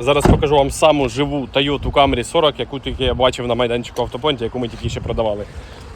Зараз покажу вам саму живу Toyota Camry 40, яку тільки я бачив на майданчику автопонті, яку ми тільки ще продавали.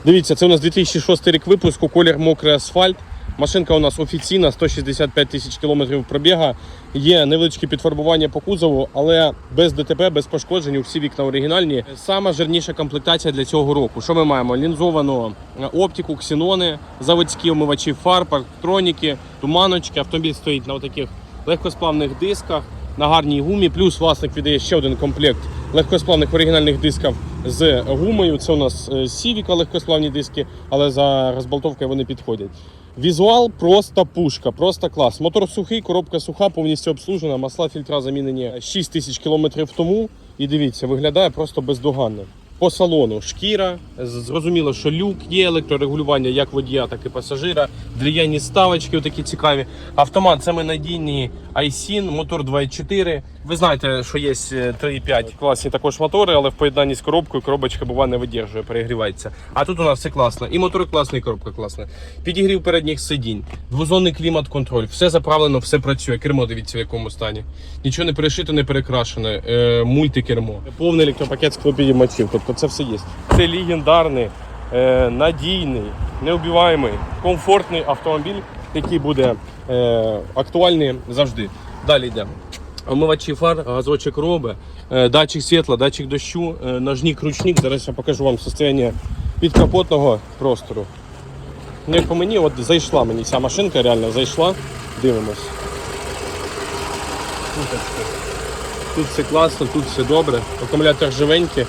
Дивіться, це у нас 2006 рік випуску, колір мокрий асфальт. Машинка у нас офіційна, 165 тисяч кілометрів пробіга. Є невеличкі підфарбування по кузову, але без ДТП, без пошкоджень, всі вікна оригінальні. Сама жирніша комплектація для цього року. Що ми маємо? Лінзовану е, оптику, ксенони, заводські омивачі фар, парктроніки, туманочки. Автомобіль стоїть на таких легкосплавних дисках на гарній гумі. Плюс власник віддає ще один комплект легкосплавних оригінальних дисків з гумою. Це у нас е, Сівіка легкосплавні диски, але за розболтовкою вони підходять. Візуал просто пушка, просто клас. Мотор сухий, коробка суха, повністю обслужена. Масла фільтра замінені 6 тисяч кілометрів тому. І дивіться, виглядає просто бездоганно. По салону шкіра, зрозуміло, що люк є електрорегулювання як водія, так і пасажира. Дріяні ставочки такі цікаві. Автомат саме надійний iSIN, мотор 2.4. Ви знаєте, що є е, 3.5 класні також мотори, але в поєднанні з коробкою коробочка буває не видержує, перегрівається. А тут у нас все класно. І мотор класний, і коробка класна. Підігрів передніх сидінь, двозонний клімат-контроль, все заправлено, все працює. Кермо дивіться в якому стані. Нічого не перешито, не перекрашене. Е, мультикермо. Повний електропакет склопідіймачів. Тобто це все є. Це легендарний, е, надійний, неубиваємий, комфортний автомобіль, який буде е, актуальний завжди. Далі йдемо. Омивачі фар, газочок роби, е, датчик світла, датчик дощу, ножник, ручник. Зараз я покажу вам состояние підкапотного простору. Ну, як по мені, от зайшла мені ця машинка, реально зайшла. Дивимось. Тут все класно, тут все добре. Акумулятор живенький.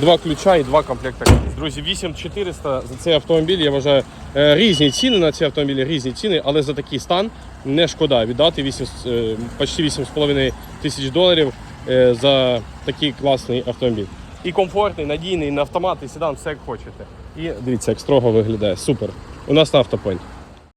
Два ключа і два комплекти. колес. Друзі, 8400 за цей автомобіль. Я вважаю е, різні ціни на ці автомобілі, різні ціни, але за такий стан не шкода віддати 8, е, почти 8,5 тисяч доларів е, за такий класний автомобіль. І комфортний, надійний, на автомат, і седан, все як хочете. І дивіться, як строго виглядає. Супер. У нас на автопойнт.